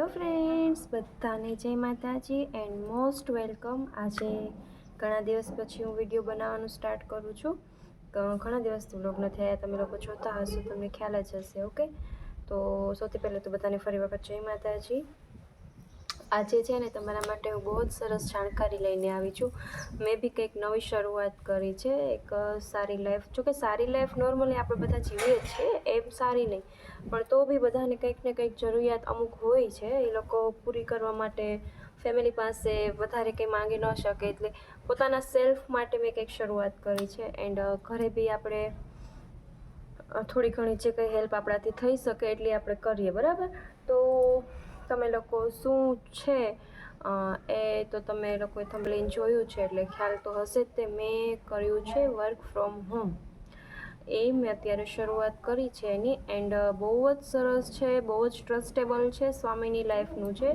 Hello friends, બધાને જય માતાજી એન્ડ મોસ્ટ વેલકમ આજે ઘણા દિવસ પછી હું વીડિયો બનાવવાનું સ્ટાર્ટ કરું છું. ઘણા દિવસથી વ્લોગ નથી આવ્યા તમે લોકો જોતા હશો, તમને ખ્યાલ જ હશે ઓકે તો સૌથી પહેલાં તો બધાને ફરી વખત જય માતાજી. આજે છે ને તમારા માટે હું બહુ જ સરસ જાણકારી લઈને આવી છું. મેં બી કંઈક નવી શરૂઆત કરી છે, એક સારી લાઈફ જોકે સારી લાઈફ નોર્મલી આપણે બધા જીવીએ છીએ, એમ સારી નહીં. પણ તો બી બધાને કંઈક ને કંઈક જરૂરિયાત અમુક હોય છે, એ લોકો પૂરી કરવા માટે ફેમિલી પાસે વધારે કંઈ માંગી ન શકે. એટલે પોતાના સેલ્ફ માટે મેં કંઈક શરૂઆત કરી છે. એન્ડ ઘરે બી આપણે થોડી ઘણી જે કંઈ હેલ્પ આપણાથી થઈ શકે એટલી આપણે કરીએ, બરાબર? તો તમે લોકો શું છે? એ તો તમે લોકોએ થંબલેન જોયું છે, એટલે ખ્યાલ તો હશે જ તે. મેં કર્યું છે વર્ક ફ્રોમ હોમ એ મેં અત્યારે શરૂઆત કરી છે એની. એન્ડ બહુ જ સરસ છે, બહુ જ ટ્રસ્ટેબલ છે સ્વામીની લાઈફનું છે.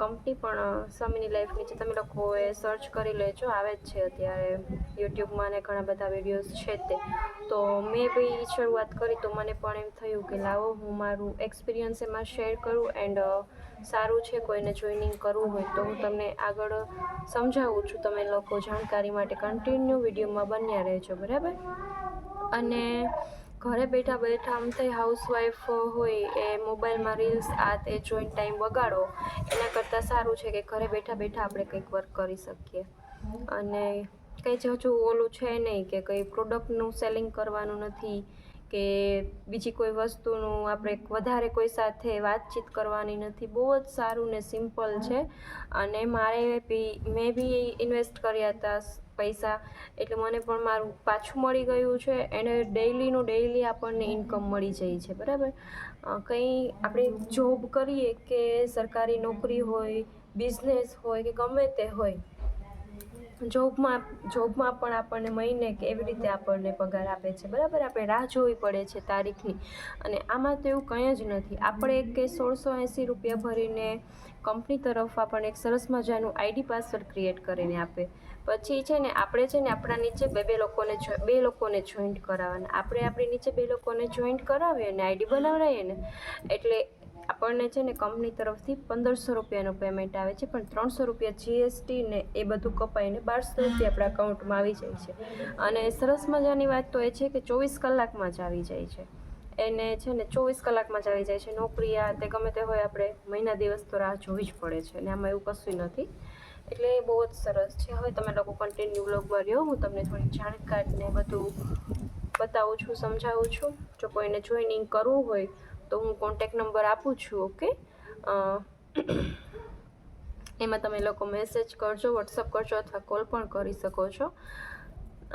કંપની પણ સ્વામીની લાઈફની છે. તમે લોકોએ સર્ચ કરી લેજો, આવે જ છે અત્યારે યુટ્યુબમાં ને ઘણા બધા વિડીયોઝ છે તે. તો મેં બી શરૂઆત કરી, તો મને પણ એમ થયું કે લાવો, હું મારું એક્સપિરિયન્સ એમાં શેર કરું એન્ડ સારું છે કોઈને જોઈનિંગ કરવું હોય તો હું તમને આગળ સમજાવું છું. તમે લોકો જાણકારી માટે કન્ટિન્યુ વિડીયોમાં બન્યા રહેજો, બરાબર? અને ઘરે બેઠા બેઠા આમ થઈ હાઉસવાઈફ હોય, એ મોબાઈલમાં રીલ્સ આ તે જોઈન્ટ ટાઈમ બગાડો, એના કરતાં સારું છે કે ઘરે બેઠા બેઠા આપણે કંઈક વર્ક કરી શકીએ. અને કંઈ જ હજુ ઓલું છે નહીં કે કંઈ પ્રોડક્ટનું સેલિંગ કરવાનું નથી. કે બીજી કોઈ વસ્તુનું આપણે વધારે કોઈ સાથે વાતચીત કરવાની નથી. બહુ જ સારું ને સિમ્પલ છે. અને મારે બી, મેં બી ઇન્વેસ્ટ કર્યા હતા પૈસા. એટલે મને પણ મારું પાછું મળી ગયું છે. એને ડેઈલીનું ડેઈલી આપણને ઇન્કમ મળી જાય છે. બરાબર? કંઈ આપણે જોબ કરીએ કે સરકારી નોકરી હોય, બિઝનેસ હોય કે ગમે તે હોય જોબમાં જોબમાં પણ આપણને મહિને કે એવી રીતે આપણને પગાર આપે છે. બરાબર? આપણે રાહ જોવી પડે છે તારીખની. અને આમાં તો એવું કંઈ જ નથી. આપણે એક કે સોળસો એંસી રૂપિયા ભરીને કંપની તરફ આપણને એક સરસ મજાનું આઈડી પાસવર્ડ ક્રિએટ કરીને આપે. પછી છે ને, આપણે છે ને આપણા નીચે બે બે લોકોને બે લોકોને જોઈન્ટ કરાવવાના. આપણે આપણી નીચે બે લોકોને જોઈન્ટ કરાવીએ ને આઈડી બનાવડાવીએ ને, એટલે આપણને છે ને કંપની તરફથી પંદરસો રૂપિયાનું પેમેન્ટ આવે છે, પણ ત્રણસો રૂપિયા જીએસટી ને એ બધું કપાઈને બારસો રૂપિયા આપણા અકાઉન્ટમાં આવી જાય છે. અને સરસ મજાની વાત તો એ છે કે ચોવીસ કલાકમાં જ આવી જાય છે. એને છે ને ચોવીસ કલાકમાં જ આવી જાય છે. નોકરી આ તે ગમે તે હોય આપણે મહિના દિવસ તો રાહ જોવી જ પડે છે અને આમાં એવું કશું નથી. એટલે એ બહુ જ સરસ છે. હવે તમે લોકો કન્ટિન્યુ બ્લોગમાં રહ્યો. હું તમને થોડી જાણકારી ને બધું બતાવું છું, સમજાવું છું. જો કોઈને જોઈનિંગ કરવું હોય તો હું કોન્ટેક નંબર આપું છું ઓકે એમાં તમે લોકો મેસેજ કરજો વોટ્સઅપ કરજો અથવા કોલ પણ કરી શકો છો.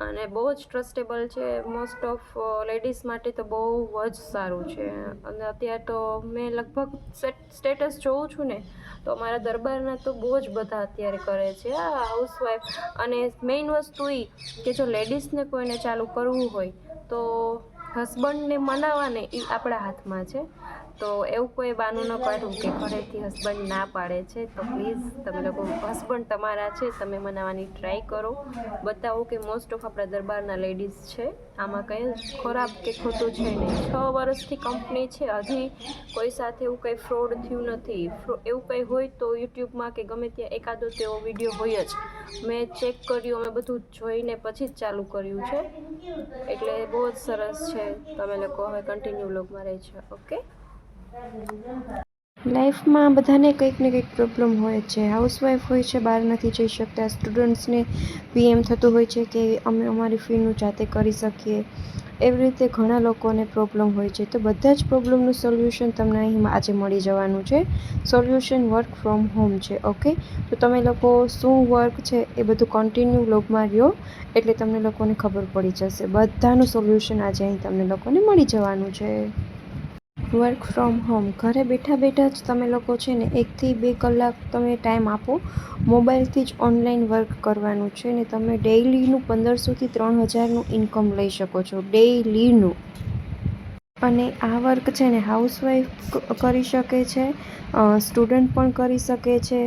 અને બહુ જ ટ્રસ્ટેબલ છે મોસ્ટ ઓફ લેડીઝ માટે તો બહુ જ સારું છે. અને અત્યારે તો મેં લગભગ સ્ટેટસ જોઉં છું ને, તો અમારા દરબારના તો બહુ જ બધા અત્યારે કરે છે આ હાઉસવાઈફ અને મેઇન વસ્તુ એ કે જો લેડીઝને કોઈને ચાલુ કરવું હોય, તો હસબન્ડને મનાવવાને એ આપણા હાથમાં છે. તો એવું કોઈ બાનું ન પાડવું કે ઘરેથી હસબન્ડ ના પાડે છે, તો પ્લીઝ તમે લોકો હસબન્ડ તમારા છે, તમે મનાવવાની ટ્રાય કરો. બતાવો કે મોસ્ટ ઓફ આપણા દરબારના લેડીઝ છે. આમાં કંઈ ખરાબ કે ખોટું છે નહીં. છ વર્ષથી કંપની છે, હજી કોઈ સાથે એવું કંઈ ફ્રોડ થયું નથી. એવું કંઈ હોય તો યુટ્યુબમાં કે ગમે ત્યાં એકાદો તેવો વીડિયો હોય જ. મેં ચેક કર્યું, અમે બધું જોઈને પછી જ ચાલુ કર્યું છે. એટલે બહુ જ સરસ છે. તમે લોકો હવે કન્ટિન્યુ વ્લોગમાં રહેજો ઓકે લાઈફમાં બધાને કંઈક ને કંઈક પ્રોબ્લેમ હોય છે. હાઉસવાઈફ હોય છે, બહાર નથી જઈ શકતા. સ્ટુડન્ટ્સને બી એમ થતું હોય છે કે અમે અમારી ફીનું જાતે કરી શકીએ. એવી રીતે ઘણા લોકોને પ્રોબ્લેમ હોય છે. તો બધા જ પ્રોબ્લેમનું સોલ્યુશન તમને અહીં આજે મળી જવાનું છે. સોલ્યુશન વર્ક ફ્રોમ હોમ છે, ઓકે? તો તમે લોકો શું વર્ક છે એ બધું કન્ટિન્યુ લોગમાં રહ્યો એટલે તમને લોકોને ખબર પડી જશે. બધાનું સોલ્યુશન આજે અહીં તમને લોકોને મળી જવાનું છે. વર્ક ફ્રોમ હોમ ઘરે બેઠા બેઠા જ તમે લોકો છે ને, એકથી બે કલાક તમે ટાઈમ આપો. મોબાઈલથી જ ઓનલાઈન વર્ક કરવાનું છે ને, તમે ડેઈલીનું પંદરસોથી ત્રણ હજારનું ઇન્કમ લઈ શકો છો ડેઈલીનું અને આ વર્ક છે ને હાઉસવાઈફ કરી શકે છે સ્ટુડન્ટ પણ કરી શકે છે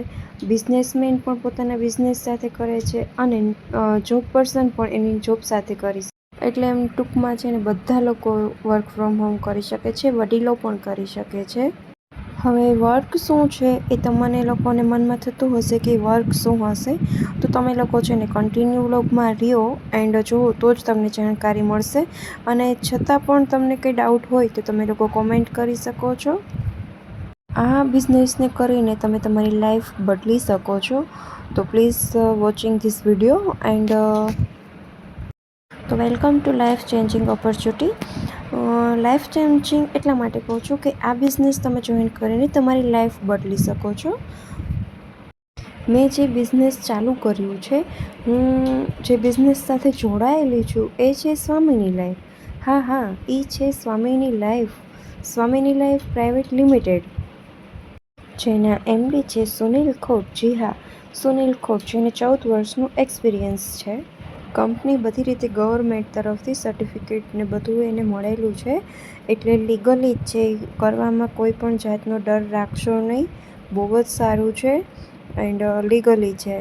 બિઝનેસમેન પણ પોતાના બિઝનેસ સાથે કરે છે અને જોબ પર્સન પણ એની જોબ સાથે કરી એટલે એમ ટૂંકમાં છે ને બધા લોકો વર્ક ફ્રોમ હોમ કરી શકે છે, વડીલો પણ કરી શકે છે. હવે વર્ક શું છે એ તમને લોકોને મનમાં થતું હશે કે વર્ક શું હશે? તો તમે લોકો છે ને કન્ટિન્યુ વ્લોગમાં રહ્યો એન્ડ જુઓ તો જ તમને જાણકારી મળશે. અને છતાં પણ તમને કંઈ ડાઉટ હોય તો તમે લોકો કોમેન્ટ કરી શકો છો. આ બિઝનેસને કરીને તમે તમારી લાઈફ બદલી શકો છો. તો please watching this video and તો welcome to life changing opportunity. Life changing એટલા માટે કહું છું કે આ બિઝનેસ તમે જોઈન કરીને તમારી લાઈફ બદલી શકો છો. મેં જે બિઝનેસ ચાલુ કર્યું છે, હું જે બિઝનેસ સાથે જોડાયેલી છું, એ છે સ્વામીની લાઈફ. હા હા એ છે સ્વામીની લાઈફ. સ્વામીની લાઈફ પ્રાઇવેટ લિમિટેડ. જેના એમડી છે સુનિલ ખોટ જી હા, સુનિલ ખોટ જેને ચૌદ વર્ષનું એક્સપિરિયન્સ છે. કંપની બધી રીતે ગવર્મેન્ટ તરફથી સર્ટિફિકેટ ને બધું એને મળેલું છે. એટલે લીગલી જ છે કરવામાં કોઈ પણ જાતનો ડર રાખશો નહીં. બહુ જ સારું છે એન્ડ લીગલી છે.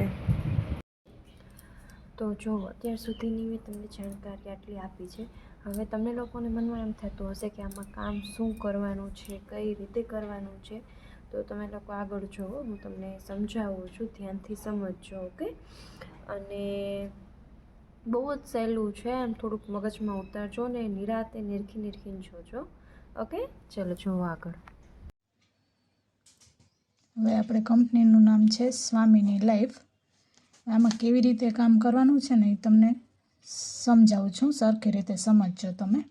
તો જો, અત્યાર સુધીની મેં તમને જાણકારી આટલી આપી છે. હવે તમને લોકોને મનમાં એમ થતું હશે કે આમાં કામ શું કરવાનું છે, કઈ રીતે કરવાનું છે? તો તમે લોકો આગળ જુઓ, હું તમને સમજાવું છું, ધ્યાનથી સમજજો, ઓકે? અને બહુ જ સહેલું છે. એમ થોડુંક મગજમાં ઉતારજો ને નિરાતે નિરખી નિરખીને જોજો. ઓકે ચલો જુઓ આગળ. હવે આપણે કંપનીનું નામ છે સ્વામીની લાઈફ. આમાં કેવી રીતે કામ કરવાનું છે ને એ તમને સમજાવું છું. સરખી રીતે સમજજો તમે.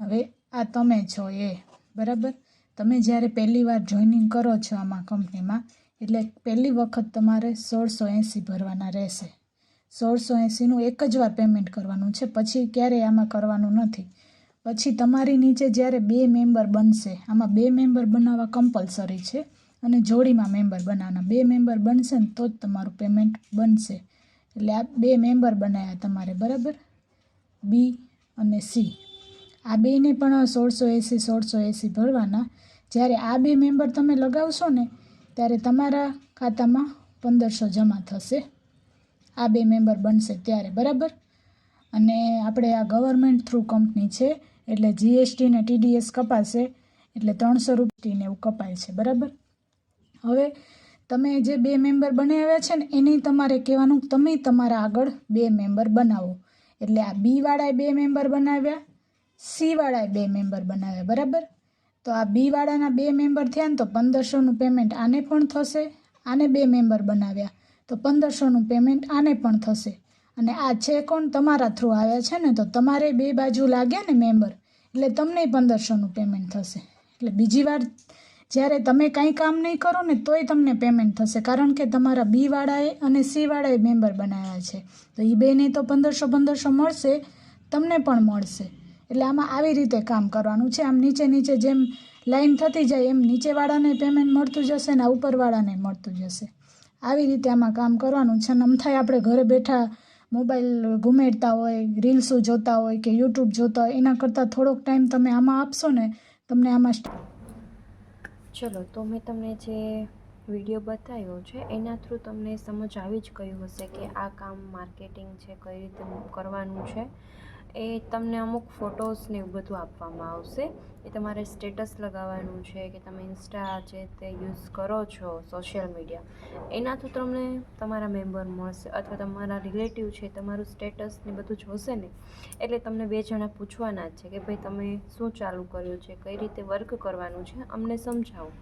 હવે આ તમે છો એ, બરાબર? તમે જ્યારે પહેલી વાર જોઈનિંગ કરો છો આમાં કંપનીમાં, એટલે પહેલી વખત તમારે સોળસો એંસી ભરવાના રહેશે. સોળસો એંસીનું એક જ વાર પેમેન્ટ કરવાનું છે. પછી ક્યારેય આમાં કરવાનું નથી. પછી તમારી નીચે જ્યારે બે મેમ્બર બનશે, આમાં બે મેમ્બર બનાવવા કમ્પલસરી છે અને જોડીમાં મેમ્બર બનાવવાના. બે મેમ્બર બનશે ને તો જ તમારું પેમેન્ટ બનશે. એટલે આ બે મેમ્બર બનાવ્યા તમારે, બરાબર? બી અને સી આ બેને પણ સોળસો એંસી સોળસો એંસી ભરવાના. જ્યારે આ બે મેમ્બર તમે લગાવશો ને, ત્યારે તમારા ખાતામાં પંદરસો જમા થશે. આ બે મેમ્બર બનશે ત્યારે, બરાબર? અને આપણે આ ગવર્મેન્ટ થ્રુ કંપની છે, એટલે જીએસટી ને ટીડીએસ કપાશે, એટલે ત્રણસો રૂપિયાને એવું કપાય છે, બરાબર? હવે તમે જે બે મેમ્બર બનાવ્યા છે ને, એને તમારે કહેવાનું તમે તમારા આગળ બે મેમ્બર બનાવો. એટલે આ બીવાળાએ બે મેમ્બર બનાવ્યા સીવાળાએ બે મેમ્બર બનાવ્યા, બરાબર? તો આ બીવાળાના બે મેમ્બર થયા ને, તો પંદરસોનું પેમેન્ટ આને પણ થશે, આને બે મેમ્બર બનાવ્યા. તો પંદરસોનું પેમેન્ટ આને પણ થશે. અને આ છે કોણ? તમારા થ્રુ આવ્યા છે ને, તો તમારે બે બાજુ લાગ્યા ને મેમ્બર એટલે તમને પંદરસોનું પેમેન્ટ થશે. એટલે બીજી વાર જ્યારે તમે કાંઈ કામ નહીં કરો ને, તોય તમને પેમેન્ટ થશે. કારણ કે તમારા બીવાળાએ અને સીવાળાએ મેમ્બર બનાવ્યા છે. તો એ બેને તો પંદરસો પંદરસો મળશે, તમને પણ મળશે. એટલે આમાં આવી રીતે કામ કરવાનું છે. આમ નીચે નીચે જેમ લાઈન થતી જાય, એમ નીચેવાળાને પેમેન્ટ મળતું જશે ને ઉપરવાળાને મળતું જશે. આવી રીતે આમાં કામ કરવાનું છે. અને આમ થાય આપણે ઘરે બેઠા મોબાઈલ ઘુમેડતા હોય રીલ્સો જોતા હોય કે યુટ્યુબ જોતા હોય, એના કરતાં થોડોક ટાઈમ તમે આમાં આપશો ને, તમને આમાં ચલો, તો મેં તમને જે વીડિયો બતાવ્યો છે, એના થ્રુ તમને સમજ આવી જ ગયું હશે કે આ કામ માર્કેટિંગ છે, કઈ રીતે કરવાનું છે. એ તમને અમુક ફોટોસ ને એવું બધું આપવામાં આવશે. એ તમારે સ્ટેટસ લગાવવાનું છે કે તમે ઇન્સ્ટા છે તે યુઝ કરો છો સોશિયલ મીડિયા એનાથી તમને તમારા મેમ્બર મળશે અથવા તમારા રિલેટિવ છે તમારું સ્ટેટસ ને બધું જોશે ને, એટલે તમને બે જણા પૂછવાના જ છે કે ભાઈ તમે શું ચાલુ કર્યું છે, કઈ રીતે વર્ક કરવાનું છે, અમને સમજાવો.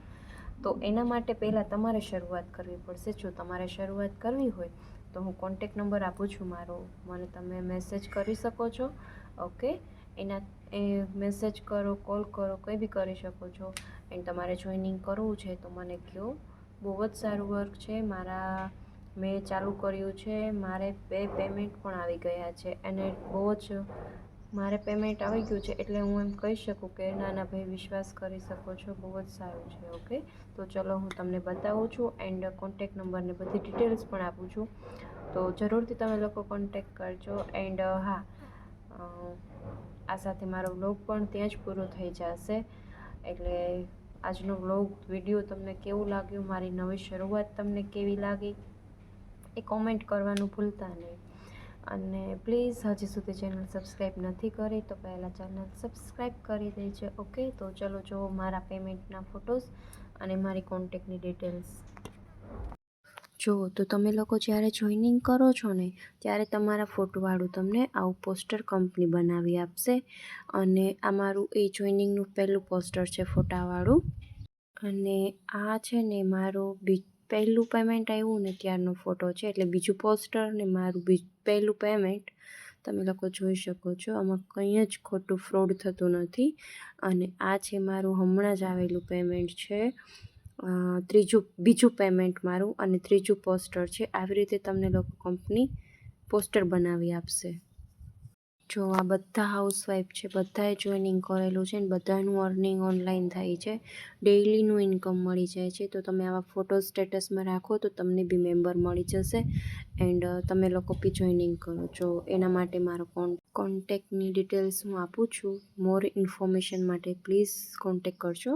તો એના માટે પહેલાં તમારે શરૂઆત કરવી પડશે. જો તમારે શરૂઆત કરવી હોય તો હું કોન્ટેક નંબર આપું છું મારો. મને તમે મેસેજ કરી શકો છો. ઓકે એના એ મેસેજ કરો કોલ કરો, કંઈ બી કરી શકો છો. એન્ડ તમારે જોઈનિંગ કરવું છે તો મને કહો બહુ જ સારું વર્ક છે. મારા, મેં ચાલુ કર્યું છે. મારે બે પેમેન્ટ પણ આવી ગયા છે. અને બહુ જ, મારે પેમેન્ટ આવી ગયું છે એટલે હું એમ કહી શકું કે નાના ભાઈ વિશ્વાસ કરી શકો છો. બહુ જ સારું છે ઓકે તો ચલો હું તમને બતાવું છું એન્ડ કોન્ટેક નંબરને બધી ડિટેલ્સ પણ આપું છું. તો જરૂરથી તમે લોકો કોન્ટેક કરજો. એન્ડ હા આ સાથે મારો વ્લોગ પણ ત્યાં જ પૂરો થઈ જશે. એટલે આજનો વ્લોગ વીડિયો તમને કેવું લાગ્યું, મારી નવી શરૂઆત તમને કેવી લાગી, એ કોમેન્ટ કરવાનું ભૂલતા નહીં. અને પ્લીઝ હજી સુધી ચેનલ સબસ્ક્રાઈબ નથી કરી, તો પહેલાં ચેનલ સબસ્ક્રાઈબ કરી દેજો ઓકે તો ચલો જુઓ મારા પેમેન્ટના ફોટોસ અને મારી કોન્ટેક્ટની ડિટેલ્સ જો, તો તમે લોકો જ્યારે જોઈનિંગ કરો છો ને, ત્યારે તમારા ફોટોવાળું તમને આવું પોસ્ટર કંપની બનાવી આપશે. અને આ મારું એ જોઈનિંગનું પહેલું પોસ્ટર છે ફોટાવાળું. અને આ છે ને મારો બી, પહેલું પેમેન્ટ આવ્યું ને ત્યારનો ફોટો છે, એટલે બીજું પોસ્ટર ને મારું બી, પહેલું પેમેન્ટ તમે લોકો જોઈ શકો છો. આમાં કંઈ જ ખોટું ફ્રોડ થતું નથી. અને આ છે મારું હમણાં જ આવેલું પેમેન્ટ છે. ત્રીજું, બીજું પેમેન્ટ મારું અને ત્રીજું પોસ્ટર છે. આવી રીતે તમને લોકો કંપની પોસ્ટર બનાવી આપશે. જો આ બધા હાઉસવાઈફ છે, બધાએ જોઈનિંગ કરેલું છે ને બધાનું અર્નિંગ ઓનલાઈન થાય છે. ડેઈલીનું ઇન્કમ મળી જાય છે. તો તમે આવા ફોટો સ્ટેટસમાં રાખો તો તમને બી મેમ્બર મળી જશે એન્ડ તમે લોકો બી જોઈનિંગ કરો. છો એના માટે મારો કોન કોન્ટેક્ટની ડિટેલ્સ હું આપું છું. મોર ઇન્ફોર્મેશન માટે પ્લીઝ કોન્ટેક કરજો.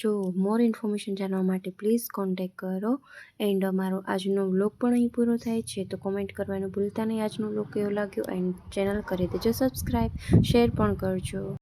જો મોર ઇન્ફોર્મેશન જાણવા માટે પ્લીઝ કોન્ટેક કરો. એન્ડ અમારો આજનો વ્લોગ પણ અહીં પૂરો થાય છે. તો કોમેન્ટ કરવાનું ભૂલતા નહીં. આજનો વ્લોગ કેવો લાગ્યો? એન્ડ ચેનલ કરી દેજો સબસ્ક્રાઈબ શેર પણ કરજો.